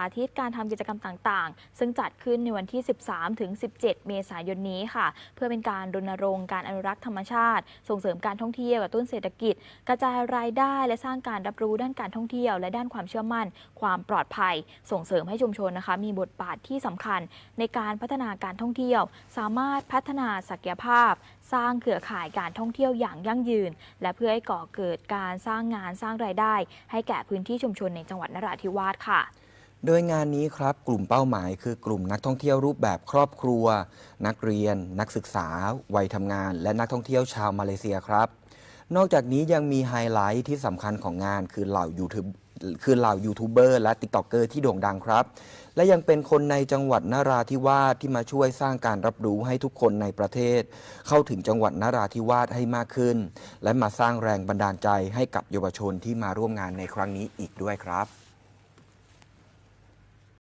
าธิตการทำกิจกรรมต่างๆ ซึ่งจัดขึ้นในวันที่ 13 ถึง 17 เมษายนนี้ค่ะ เพื่อเป็นการรณรงค์การอนุรักษ์ธรรมชาติ ส่งเสริมการท่องเที่ยวกระตุ้นเศรษฐกิจ กระจายรายได้และสร้างการรับรู้ด้านการท่องเที่ยว และด้านความเชื่อมั่น ความปลอดภัย ส่งเสริมให้ชุมชนนะคะ มีบทบาทที่สำคัญในการพัฒนาการท่องเที่ยว สามารถพัฒนาศักยภาพ สร้างเครือข่ายการท่องเที่ยวอย่างยั่งยืน และเพื่อให้ก่อเกิดการสร้างงานสร้างรายได้ ให้แก่พื้นที่ชุมชนในจังหวัดนราธิวาสค่ะ โดยงานนี้ครับกลุ่มเป้าหมายคือกลุ่มนักท่องเที่ยวรูปแบบครอบครัว นักเรียน นักศึกษา วัยทำงาน และนักท่องเที่ยวชาวมาเลเซียครับ นอกจากนี้ยังมีไฮไลท์ที่สำคัญของงานคือเหล่ายูทูบคือเหล่ายูทูบเบอร์และติ๊กต็อกเกอร์ที่โด่งดังครับ และยังเป็นคนในจังหวัดนราธิวาสที่มาช่วยสร้างการรับรู้ให้ทุกคนในประเทศ เข้าถึงจังหวัดนราธิวาสให้มากขึ้น และมาสร้างแรงบันดาลใจให้กับเยาวชนที่มาร่วมงานในครั้งนี้อีกด้วยครับ